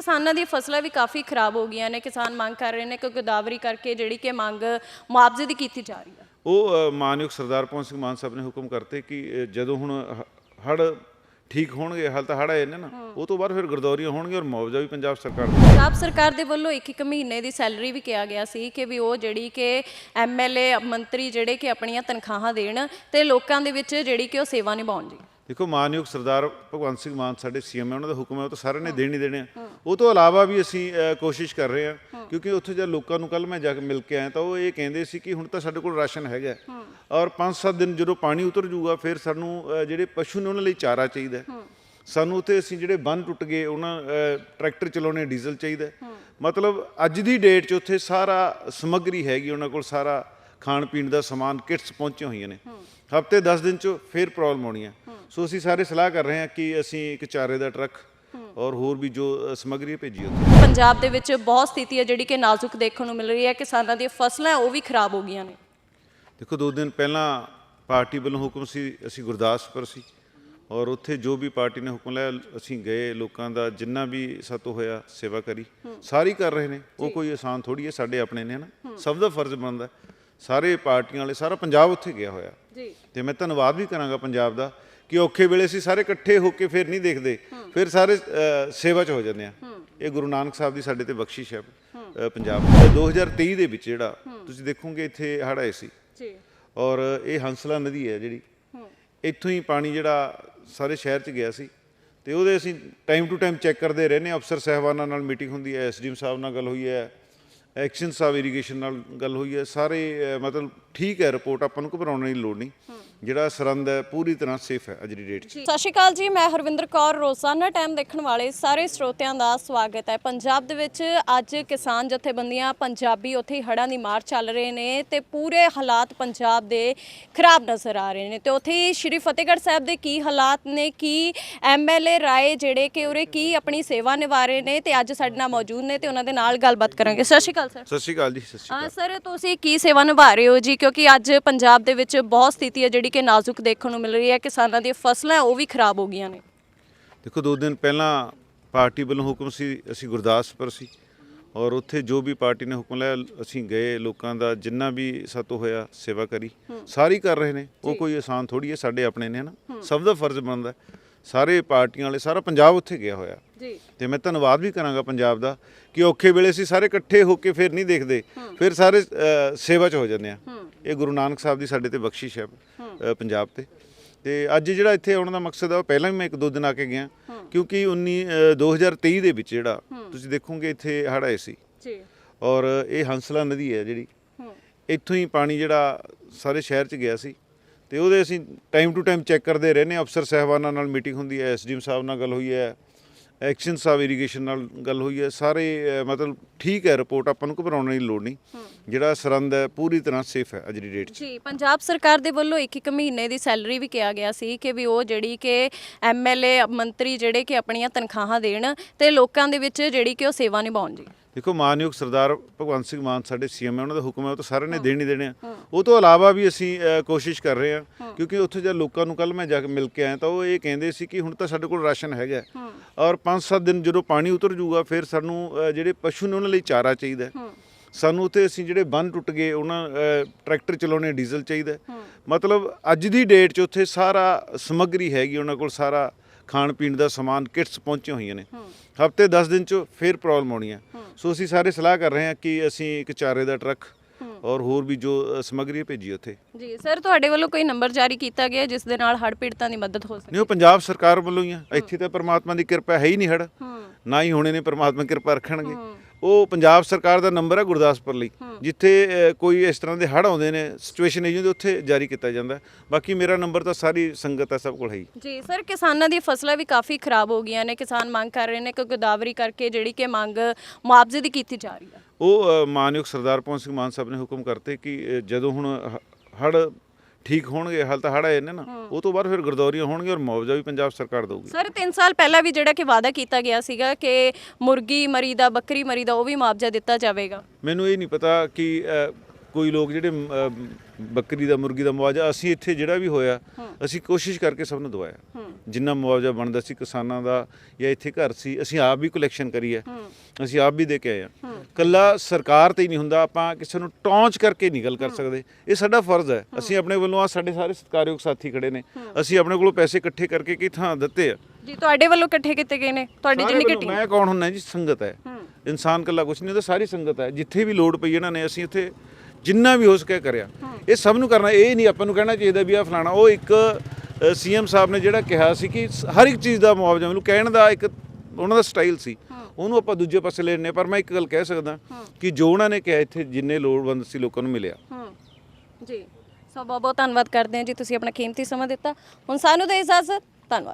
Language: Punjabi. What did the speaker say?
ਕਿਸਾਨਾਂ ਦੀ ਫਸਲਾਂ ਵੀ ਕਾਫੀ ਖਰਾਬ ਹੋ ਗਈਆਂ ਨੇ ਕਿਸਾਨ ਮੰਗ ਕਰ ਰਹੇ ਨੇ ਕਿ ਗੋਦਾਵਰੀ ਕਰਕੇ ਜਿਹੜੀ ਕਿ ਮੰਗ ਮੁਆਵਜ਼ੇ ਦੀ ਕੀਤੀ ਜਾ ਰਹੀ ਹੈ। ਉਹ ਮਾਨਯੋਗ ਸਰਦਾਰ ਪਵਨ ਸਿੰਘ ਮਾਨ ਸਾਹਿਬ ਨੇ ਹੁਕਮ ਕਰਤੇ ਕਿ ਜਦੋਂ ਹੁਣ ਹੜ ਠੀਕ ਹੋਣਗੇ ਹਾਲ ਤਾਂ ਹੜ ਆਏ ਨੇ ਨਾ ਉਹ ਤੋਂ ਬਾਅਦ ਫਿਰ ਗਰਦੌਰੀਆਂ ਹੋਣਗੀਆਂ ਔਰ ਮੁਆਵਜ਼ਾ ਵੀ ਪੰਜਾਬ ਸਰਕਾਰ ਦਾ ਪੰਜਾਬ ਸਰਕਾਰ ਦੇ ਵੱਲੋਂ ਇੱਕ ਇੱਕ ਮਹੀਨੇ ਦੀ ਸੈਲਰੀ ਵੀ ਕਿਹਾ ਗਿਆ ਸੀ ਕਿ ਵੀ ਉਹ ਜਿਹੜੀ ਕਿ ਐਮਐਲਏ ਮੰਤਰੀ ਜਿਹੜੇ ਕਿ ਆਪਣੀਆਂ ਤਨਖਾਹਾਂ ਦੇਣ ਤੇ ਲੋਕਾਂ ਦੇ ਵਿੱਚ ਜਿਹੜੀ ਕਿ ਉਹ ਸੇਵਾ ਨਿਭਾਉਣ ਜੀ। ਦੇਖੋ ਮਾਨਯੋਗ ਸਰਦਾਰ ਭਗਵੰਤ ਸਿੰਘ ਮਾਨ ਸਾਡੇ ਸੀਐਮ ਹੈ ਉਹਨਾਂ ਦਾ ਹੁਕਮ ਹੈ ਉਹ ਤਾਂ ਸਾਰਿਆਂ ਨੇ ਦੇਣ ਦੇਣੇ ਆ। ਉਹ ਤੋਂ ਇਲਾਵਾ ਵੀ ਅਸੀਂ ਕੋਸ਼ਿਸ਼ ਕਰ ਰਹੇ ਹਾਂ ਕਿਉਂਕਿ ਉੱਥੇ ਜਦ ਲੋਕਾਂ ਨੂੰ ਕੱਲ ਮੈਂ ਜਾ ਕੇ ਮਿਲ ਕੇ ਆਇਆ ਤਾਂ ਉਹ ਇਹ ਕਹਿੰਦੇ ਸੀ ਕਿ ਹੁਣ ਤਾਂ ਸਾਡੇ ਕੋਲ ਰਾਸ਼ਨ ਹੈਗਾ। ਔਰ 5-7 ਦਿਨ ਜਦੋਂ ਪਾਣੀ ਉਤਰ ਜਾਊਗਾ ਫਿਰ ਸਾਨੂੰ ਜਿਹੜੇ ਪਸ਼ੂ ਨੇ ਉਹਨਾਂ ਲਈ ਚਾਰਾ ਚਾਹੀਦਾ। ਸਾਨੂੰ ਉੱਥੇ ਅਸੀਂ ਜਿਹੜੇ ਬੰਨ ਟੁੱਟ ਗਏ ਉਹਨਾਂ ਟਰੈਕਟਰ ਚਲਾਉਣੇ ਡੀਜ਼ਲ ਚਾਹੀਦਾ। ਮਤਲਬ ਅੱਜ ਦੀ ਡੇਟ 'ਚ ਉੱਥੇ ਸਾਰਾ ਸਮੱਗਰੀ ਹੈਗੀ ਉਹਨਾਂ ਕੋਲ ਸਾਰਾ ਖਾਣ ਪੀਣ ਦਾ ਸਮਾਨ ਕਿਟਸ ਪਹੁੰਚੀਆਂ ਹੋਈਆਂ ਨੇ। ਹਫ਼ਤੇ 10 ਦਿਨ 'ਚ ਫਿਰ ਪ੍ਰੋਬਲਮ ਆਉਣੀ ਹੈ। ਸੋ ਅਸੀਂ ਸਾਰੇ ਸਲਾਹ ਕਰ ਰਹੇ ਹਾਂ ਕਿ ਅਸੀਂ ਇੱਕ ਚਾਰੇ ਦਾ ਟਰੱਕ ਔਰ ਹੋਰ ਵੀ ਜੋ ਸਮੱਗਰੀ ਭੇਜੀ ਉੱਥੇ। ਪੰਜਾਬ ਦੇ ਵਿੱਚ ਬਹੁਤ ਸਥਿਤੀ ਹੈ ਜਿਹੜੀ ਕਿ ਨਾਜ਼ੁਕ ਦੇਖਣ ਨੂੰ ਮਿਲ ਰਹੀ ਹੈ ਕਿਸਾਨਾਂ ਦੀਆਂ ਫਸਲਾਂ ਉਹ ਵੀ ਖਰਾਬ ਹੋ ਗਈਆਂ ਨੇ। ਦੇਖੋ ਦੋ ਦਿਨ ਪਹਿਲਾਂ ਪਾਰਟੀ ਵੱਲੋਂ ਹੁਕਮ ਸੀ ਅਸੀਂ ਗੁਰਦਾਸਪੁਰ ਸੀ ਔਰ ਉੱਥੇ ਜੋ ਵੀ ਪਾਰਟੀ ਨੇ ਹੁਕਮ ਲਿਆ ਅਸੀਂ ਗਏ ਲੋਕਾਂ ਦਾ ਜਿੰਨਾ ਵੀ ਸਾਤੋਂ ਹੋਇਆ ਸੇਵਾ ਕਰੀ। ਸਾਰੀ ਕਰ ਰਹੇ ਨੇ। ਉਹ ਕੋਈ ਆਸਾਨ ਥੋੜੀ ਹੈ ਸਾਡੇ ਆਪਣੇ ਨੇ ਨਾ ਸਭ ਦਾ ਫਰਜ਼ ਬਣਦਾ। ਸਾਰੇ ਪਾਰਟੀਆਂ ਵਾਲੇ ਸਾਰਾ ਪੰਜਾਬ ਉੱਥੇ ਗਿਆ ਹੋਇਆ। ਜੀ। ਤੇ ਮੈਂ ਧੰਨਵਾਦ ਵੀ ਕਰਾਂਗਾ ਪੰਜਾਬ ਦਾ ਕਿ ਔਖੇ ਵੇਲੇ ਅਸੀਂ ਸਾਰੇ ਇਕੱਠੇ ਹੋ ਕੇ ਫਿਰ ਨਹੀਂ ਦੇਖਦੇ। ਫਿਰ ਸਾਰੇ ਸੇਵਾ 'ਚ ਹੋ ਜਾਂਦੇ ਆ ਇਹ ਗੁਰੂ ਨਾਨਕ ਸਾਹਿਬ ਦੀ ਸਾਡੇ ਤੇ ਬਖਸ਼ਿਸ਼ ਹੈ ਪੰਜਾਬ ਦੀ। 2023 ਦੇ ਵਿੱਚ ਜਿਹੜਾ ਤੁਸੀਂ ਦੇਖੋਗੇ ਇੱਥੇ ਹੜ੍ਹ ਆਏ ਸੀ। ਜੀ। ਔਰ ਇਹ ਹੰਸਲਾ ਨਦੀ ਹੈ ਜਿਹੜੀ। ਇੱਥੋਂ ਹੀ ਪਾਣੀ ਜਿਹੜਾ ਸਾਰੇ ਸ਼ਹਿਰ 'ਚ ਗਿਆ ਸੀ। ਤੇ ਉਹਦੇ ਅਸੀਂ ਟਾਈਮ ਟੂ ਟਾਈਮ ਚੈੱਕ ਕਰਦੇ ਰਹਿੰਦੇ ਅਫਸਰ ਸਹਿਬਾਨਾਂ ਨਾਲ ਮੀਟਿੰਗ ਹੁੰਦੀ ਹੈ ਐਸਡੀਐਮ ਸਾਹਿਬ ਨਾਲ ਗੱਲ ਹੋਈ ਹੈ। ਐਕਸ਼ਨ ਸਾਹਿਬ ਇਰੀਗੇਸ਼ਨ ਨਾਲ ਗੱਲ ਹੋਈ ਹੈ। ਸਾਰੇ ਮਤਲਬ ਠੀਕ ਹੈ ਰਿਪੋਰਟ ਆਪਾਂ ਨੂੰ ਘਬਰਾਉਣ ਦੀ ਲੋੜ ਨਹੀਂ। ਜਿਹੜਾ ਸਰੰਦ ਹੈ ਪੂਰੀ ਤਰ੍ਹਾਂ ਸੇਫ ਹੈ ਅੱਜ ਦੀ ਡੇਟ 'ਚ। ਸਤਿ ਸ਼੍ਰੀ ਅਕਾਲ ਜੀ ਮੈਂ ਹਰਵਿੰਦਰ ਕੌਰ ਰੋਜ਼ਾਨਾ ਟਾਈਮ ਦੇਖਣ ਵਾਲੇ ਸਾਰੇ ਸਰੋਤਿਆਂ ਦਾ ਸਵਾਗਤ ਹੈ। ਪੰਜਾਬ ਦੇ ਵਿੱਚ ਅੱਜ ਕਿਸਾਨ ਜਥੇਬੰਦੀਆਂ ਪੰਜਾਬੀ ਉੱਥੇ ਹੀ ਹੜ੍ਹਾਂ ਦੀ ਮਾਰ ਚੱਲ ਰਹੇ ਨੇ ਤੇ ਪੂਰੇ ਹਾਲਾਤ ਪੰਜਾਬ ਦੇ ਖਰਾਬ ਨਜ਼ਰ ਆ ਰਹੇ ਨੇ। ਤੇ ਉੱਥੇ ਸ਼੍ਰੀ ਫਤਿਹਗੜ੍ਹ ਸਾਹਿਬ ਦੇ ਕੀ ਹਾਲਾਤ ਨੇ ਕੀ ਐਮਐਲਏ ਰਾਏ ਜਿਹੜੇ ਕਿ ਉਰੇ ਕੀ ਆਪਣੀ ਸੇਵਾ ਨਿਭਾ ਰਹੇ ਨੇ ਤੇ ਅੱਜ ਸਾਡੇ ਨਾਲ ਮੌਜੂਦ ਨੇ ਤੇ ਉਹਨਾਂ ਦੇ ਨਾਲ ਗੱਲਬਾਤ ਕਰਾਂਗੇ। ਸਤਿ ਸ਼੍ਰੀ ਅਕਾਲ ਸਰ। ਸਤਿ ਸ਼੍ਰੀ ਅਕਾਲ ਜੀ ਸਤਿ ਸ਼੍ਰੀ ਅਕਾਲ। ਸਰ ਤੁਸੀਂ ਕੀ ਸੇਵਾ ਨਿਭਾ ਰਹੇ ਹੋ ਜੀ? ਕਿਉਂਕਿ ਅੱਜ ਪੰਜਾਬ ਦੇ ਵਿੱਚ ਬਹੁਤ ਸਥਿਤੀ ਹੈ ਜਿਹੜੀ ਕਿ ਨਾਜ਼ੁਕ ਦੇਖਣ ਨੂੰ ਮਿਲ ਰਹੀ ਹੈ। ਕਿਸਾਨਾਂ ਦੀਆਂ ਫਸਲਾਂ ਉਹ ਵੀ ਖਰਾਬ ਹੋ ਗਈਆਂ ਨੇ। ਦੇਖੋ ਦੋ ਦਿਨ ਪਹਿਲਾਂ ਪਾਰਟੀ ਵੱਲੋਂ ਹੁਕਮ ਸੀ ਅਸੀਂ ਗੁਰਦਾਸਪੁਰ ਸੀ ਔਰ ਉੱਥੇ ਜੋ ਵੀ ਪਾਰਟੀ ਨੇ ਹੁਕਮ ਲਿਆ ਅਸੀਂ ਗਏ ਲੋਕਾਂ ਦਾ ਜਿੰਨਾ ਵੀ ਸਾਤੋਂ ਹੋਇਆ ਸੇਵਾ ਕਰੀ। ਸਾਰੀ ਕਰ ਰਹੇ ਨੇ। ਉਹ ਕੋਈ ਆਸਾਨ ਥੋੜੀ ਹੈ ਸਾਡੇ ਆਪਣੇ ਨੇ ਨਾ ਸਭ ਦਾ ਫਰਜ਼ ਬਣਦਾ। ਸਾਰੇ ਪਾਰਟੀਆਂ ਵਾਲੇ ਸਾਰਾ ਪੰਜਾਬ ਉੱਥੇ ਗਿਆ ਹੋਇਆ। ਜੀ। ਤੇ ਮੈਂ ਧੰਨਵਾਦ ਵੀ ਕਰਾਂਗਾ ਪੰਜਾਬ ਦਾ ਕਿ ਔਖੇ ਵੇਲੇ ਅਸੀਂ ਸਾਰੇ ਇਕੱਠੇ ਹੋ ਕੇ ਫਿਰ ਨਹੀਂ ਦੇਖਦੇ। ਫਿਰ ਸਾਰੇ ਸੇਵਾ 'ਚ ਹੋ ਜਾਂਦੇ ਆ। ਇਹ ਗੁਰੂ ਨਾਨਕ ਸਾਹਿਬ ਦੀ ਸਾਡੇ ਤੇ ਬਖਸ਼ਿਸ਼ ਹੈ ਪੰਜਾਬ ਤੇ। ਤੇ ਅੱਜ ਜਿਹੜਾ ਇੱਥੇ ਆਉਣ ਦਾ ਮਕਸਦ ਹੈ ਉਹ ਪਹਿਲਾਂ ਵੀ ਮੈਂ ਇੱਕ ਦੋ ਦਿਨ ਆ ਕੇ ਗਿਆ ਕਿਉਂਕਿ 19 ਅ, 2023 ਦੇ ਵਿੱਚ ਜਿਹੜਾ ਤੁਸੀਂ ਦੇਖੋਗੇ ਇੱਥੇ ਹੜ੍ਹ ਆਏ ਸੀ। ਜੀ। ਔਰ ਇਹ ਹੰਸਲਾ ਨਦੀ ਹੈ ਜਿਹੜੀ। ਇੱਥੋਂ ਹੀ ਪਾਣੀ ਜਿਹੜਾ ਸਾਰੇ ਸ਼ਹਿਰ 'ਚ ਗਿਆ ਸੀ। ਤੇ ਉਹਦੇ ਅਸੀਂ ਟਾਈਮ ਟੂ ਟਾਈਮ ਚੈੱਕ ਕਰਦੇ ਰਹਿੰਦੇ ਅਫਸਰ ਸਹਿਬਾਨਾਂ ਨਾਲ ਮੀਟਿੰਗ ਹੁੰਦੀ ਹੈ ਐਸਡੀਐਮ ਸਾਹਿਬ ਨਾਲ ਗੱਲ ਹੋਈ ਹੈ। ਐਕਸ਼ਨ ਸਾਹਿਬ ਇਰੀਗੇਸ਼ਨ ਨਾਲ ਗੱਲ ਹੋਈ ਹੈ। ਸਾਰੇ ਮਤਲਬ ਠੀਕ ਹੈ ਰਿਪੋਰਟ ਆਪਾਂ ਨੂੰ ਘਬਰਾਉਣ ਦੀ ਲੋੜ ਨਹੀਂ। ਜਿਹੜਾ ਸਰੰਦ ਹੈ ਪੂਰੀ ਤਰ੍ਹਾਂ ਸੇਫ ਹੈ ਅੱਜ ਦੀ ਡੇਟ 'ਚ। ਜੀ ਪੰਜਾਬ ਸਰਕਾਰ ਦੇ ਵੱਲੋਂ ਇੱਕ ਇੱਕ ਮਹੀਨੇ ਦੀ ਸੈਲਰੀ ਵੀ ਕਿਹਾ ਗਿਆ ਸੀ ਕਿ ਵੀ ਉਹ ਜਿਹੜੀ ਕਿ ਐਮਐਲਏ ਮੰਤਰੀ ਜਿਹੜੇ ਕਿ ਆਪਣੀਆਂ ਤਨਖਾਹਾਂ ਦੇਣ ਤੇ ਲੋਕਾਂ ਦੇ ਵਿੱਚ ਜਿਹੜੀ ਕਿ ਉਹ ਸੇਵਾ ਨਿਭਾਉਣ ਜੀ। ਦੇਖੋ ਮਾਨਯੋਗ ਸਰਦਾਰ ਭਗਵੰਤ ਸਿੰਘ ਮਾਨ ਸਾਡੇ ਸੀਐਮ ਹੈ ਉਹਨਾਂ ਦਾ ਹੁਕਮ ਹੈ ਉਹ ਤਾਂ ਸਾਰਿਆਂ ਨੇ ਦੇਣ ਹੀ ਦੇਣੇ ਆ। ਉਹ ਤੋਂ ਇਲਾਵਾ ਵੀ ਅਸੀਂ ਕੋਸ਼ਿਸ਼ ਕਰ ਰਹੇ ਹਾਂ ਕਿਉਂਕਿ ਉੱਥੇ ਜਦ ਲੋਕਾਂ ਨੂੰ ਕੱਲ ਮੈਂ ਜਾ ਕੇ ਮਿਲ ਕੇ ਆਇਆ ਤਾਂ ਉਹ ਇਹ ਕਹਿੰਦੇ ਸੀ ਕਿ ਹੁਣ ਤਾਂ ਸਾਡੇ ਕੋਲ ਰਾਸ਼ਨ ਹੈਗਾ। ਔਰ 5-7 ਦਿਨ ਜਦੋਂ ਪਾਣੀ ਉਤਰ ਜਾਊਗਾ ਫਿਰ ਸਾਨੂੰ ਜਿਹੜੇ ਪਸ਼ੂ ਨੇ ਉਹਨਾਂ ਲਈ ਚਾਰਾ ਚਾਹੀਦਾ। ਸਾਨੂੰ ਉੱਥੇ ਅਸੀਂ ਜਿਹੜੇ ਬੰਨ ਟੁੱਟ ਗਏ ਉਹਨਾਂ ਟਰੈਕਟਰ ਚਲਾਉਣੇ ਡੀਜ਼ਲ ਚਾਹੀਦਾ। ਮਤਲਬ ਅੱਜ ਦੀ ਡੇਟ 'ਚ ਉੱਥੇ ਸਾਰਾ ਸਮੱਗਰੀ ਹੈਗੀ ਉਹਨਾਂ ਕੋਲ ਸਾਰਾ ਖਾਣ ਪੀਣ ਦਾ ਸਮਾਨ ਕਿਟਸ ਪਹੁੰਚੀਆਂ ਹੋਈਆਂ ਨੇ। ਹਫ਼ਤੇ 10 ਦਿਨ 'ਚ ਫਿਰ ਪ੍ਰੋਬਲਮ ਆਉਣੀ ਹੈ। ਸੋ ਅਸੀਂ ਸਾਰੇ ਸਲਾਹ ਕਰ ਰਹੇ ਹਾਂ ਕਿ ਅਸੀਂ ਇੱਕ ਚਾਰੇ ਦਾ ਟਰੱਕ ਔਰ ਹੋਰ ਵੀ ਜੋ ਸਮੱਗਰੀ ਭੇਜੀ ਉੱਥੇ। ਜੀ ਸਰ ਤੁਹਾਡੇ ਵੱਲੋਂ ਕੋਈ ਨੰਬਰ ਜਾਰੀ ਕੀਤਾ ਗਿਆ ਜਿਸ ਦੇ ਨਾਲ ਹੜ੍ਹ ਪੀੜਤਾਂ ਦੀ ਮਦਦ ਹੋ ਸਕੇ? ਨਹੀਂ ਉਹ ਪੰਜਾਬ ਸਰਕਾਰ ਵੱਲੋਂ ਹੀ ਆ। ਇੱਥੇ ਤਾਂ ਪ੍ਰਮਾਤਮਾ ਦੀ ਕਿਰਪਾ ਹੈ ਹੀ ਨਹੀਂ ਹੜ ਨਾ ਹੀ ਹੋਣੇ ਨੇ ਪ੍ਰਮਾਤਮਾ ਕਿਰਪਾ ਰੱਖਣਗੇ। ਉਹ ਪੰਜਾਬ ਸਰਕਾਰ ਦਾ ਨੰਬਰ ਹੈ ਗੁਰਦਾਸਪੁਰ ਲਈ ਜਿੱਥੇ ਕੋਈ ਇਸ ਤਰ੍ਹਾਂ ਦੇ ਹੜ ਆਉਂਦੇ ਨੇ ਸਿਚੁਏਸ਼ਨ ਇਹ ਜਿਹੀ ਹੁੰਦੀ ਉੱਥੇ ਜਾਰੀ ਕੀਤਾ ਜਾਂਦਾ ਹੈ। ਬਾਕੀ ਮੇਰਾ ਨੰਬਰ ਤਾਂ ਸਾਰੀ ਸੰਗਤ ਹੈ ਸਭ ਕੋਲ ਹੈ ਹੀ। ਜੀ ਸਰ ਕਿਸਾਨਾਂ ਦੀਆਂ ਫਸਲਾਂ ਵੀ ਕਾਫੀ ਖਰਾਬ ਹੋ ਗਈਆਂ ਨੇ। ਕਿਸਾਨ ਮੰਗ ਕਰ ਰਹੇ ਨੇ ਕਿ ਗੋਦਾਵਰੀ ਕਰਕੇ ਜਿਹੜੀ ਕਿ ਮੰਗ ਮੁਆਵਜ਼ੇ ਦੀ ਕੀਤੀ ਜਾ ਰਹੀ ਹੈ। ਉਹ ਮਾਨਯੋਗ ਸਰਦਾਰ ਪਵਨ ਸਿੰਘ ਮਾਨ ਸਾਹਿਬ ਨੇ ਹੁਕਮ ਕਰਤੇ ਕਿ ਜਦੋਂ ਹੁਣ ਹੜ ਠੀਕ ਹੋਣਗੇ ਹਾਲ ਤਾਂ ਹੜ ਆਏ ਨੇ। ਨਾ ਉਹ ਤੋਂ ਬਾਅਦ ਫਿਰ ਗਰਦੌਰੀਆਂ ਹੋਣਗੀਆਂ ਔਰ ਮੁਆਵਜ਼ਾ ਵੀ ਪੰਜਾਬ ਸਰਕਾਰ ਦੇਊਗੀ। ਸਰ 3 ਸਾਲ ਪਹਿਲਾਂ ਵੀ ਜਿਹੜਾ ਕਿ ਵਾਅਦਾ ਕੀਤਾ ਗਿਆ ਸੀਗਾ ਕਿ ਮੁਰਗੀ ਮਰੀ ਦਾ ਬੱਕਰੀ ਮਰੀ ਦਾ ਉਹ ਵੀ ਮੁਆਵਜ਼ਾ ਦਿੱਤਾ ਜਾਵੇਗਾ। ਮੈਨੂੰ ਇਹ ਨਹੀਂ ਪਤਾ ਕਿ ਕੋਈ ਲੋਕ ਜਿਹੜੇ ਬੱਕਰੀ ਦਾ ਮੁਰਗੀ ਦਾ ਮੁਆਵਜ਼ਾ ਅਸੀਂ ਇੱਥੇ ਜਿਹੜਾ ਵੀ ਹੋਇਆ ਅਸੀਂ ਕੋਸ਼ਿਸ਼ ਕਰਕੇ ਸਭ ਨੂੰ ਦਵਾਇਆ। ਜਿੰਨਾ ਮੁਆਵਜ਼ਾ ਬਣਦਾ ਸੀ ਕਿਸਾਨਾਂ ਦਾ ਜਾਂ ਇੱਥੇ ਘਰ ਸੀ ਅਸੀਂ ਆਪ ਵੀ ਕਲੈਕਸ਼ਨ ਕਰੀ ਹੈ। ਅਸੀਂ ਆਪ ਵੀ ਦੇ ਕੇ ਆਏ ਆ ਕੱਲਾ ਸਰਕਾਰ ਤੇ ਹੀ ਨਹੀਂ ਹੁੰਦਾ ਆਪਾਂ ਕਿਸੇ ਨੂੰ ਟੌਂਚ ਕਰਕੇ ਨਹੀਂ ਗੱਲ ਕਰ ਸਕਦੇ। ਇਹ ਸਾਡਾ ਫਰਜ਼ ਹੈ। ਅਸੀਂ ਆਪਣੇ ਵੱਲੋਂ ਆ ਸਾਡੇ ਸਾਰੇ ਸਤਿਕਾਰਯੋਗ ਸਾਥੀ ਖੜੇ ਨੇ। ਅਸੀਂ ਆਪਣੇ ਕੋਲੋਂ ਪੈਸੇ ਇਕੱਠੇ ਕਰਕੇ ਕੀ ਥਾਂ ਦਿੱਤੇ ਆ। ਜੀ ਤੁਹਾਡੇ ਵੱਲੋਂ ਇਕੱਠੇ ਕੀਤੇ ਗਏ ਨੇ? ਤੁਹਾਡੀ ਜਿੰਨੀ ਵੱਲੋਂ, ਕਿੱਟੀ ਮੈਂ ਕੌਣ ਹੁੰਨਾ ਜੀ? ਸੰਗਤ ਹੈ। ਇਨਸਾਨ ਕੱਲਾ ਕੁਛ ਨਹੀਂ ਹੁੰਦਾ ਸਾਰੀ ਸੰਗਤ ਹੈ। ਜਿੱਥੇ ਵੀ ਲੋੜ ਪਈ ਇਹਨਾਂ ਨੇ ਅਸੀਂ ਉੱਥੇ ਜਿੰਨਾ ਵੀ ਹੋ ਸਕੇ ਕਰਿਆ। ਇਹ ਸਭ ਨੂੰ ਕਰਨਾ ਇਹ ਨਹੀਂ ਆਪਾਂ ਨੂੰ ਕਹਿਣਾ ਚਾਹੀਦਾ ਵੀ ਆ ਫਲਾਣਾ ਉਹ ਇੱਕ ਸੀਐਮ ਸਾਹਿਬ ਨੇ ਜਿਹੜਾ ਕਿਹਾ ਸੀ ਕਿ ਹਰ ਇੱਕ ਚੀਜ਼ ਦਾ ਮੁਆਵਜ਼ਾ ਮੈਨੂੰ ਕਹਿਣ ਦਾ ਇੱਕ ਉਹਨਾਂ ਦਾ ਸਟਾਈਲ ਸੀ। ਉਹਨੂੰ ਆਪਾਂ ਦੂਜੇ ਪਾਸੇ ਲੈ ਲੈਂਦੇ ਪਰ ਮੈਂ ਇੱਕ ਗੱਲ ਕਹਿ ਸਕਦਾ ਕਿ ਜੋ ਉਹਨਾਂ ਨੇ ਕਿਹਾ ਇੱਥੇ ਜਿੰਨੇ ਲੋੜਵੰਦ ਸੀ ਲੋਕਾਂ ਨੂੰ ਮਿਲਿਆ। ਜੀ। ਸੋ ਬਹੁਤ ਬਹੁਤ ਧੰਨਵਾਦ ਕਰਦੇ ਹਾਂ ਜੀ ਤੁਸੀਂ ਆਪਣਾ ਕੀਮਤੀ ਸਮਾਂ ਦਿੱਤਾ। ਹੁਣ ਸਾਨੂੰ ਦੇ ਇਜਾਜ਼ਤ ਧੰਨਵਾਦ।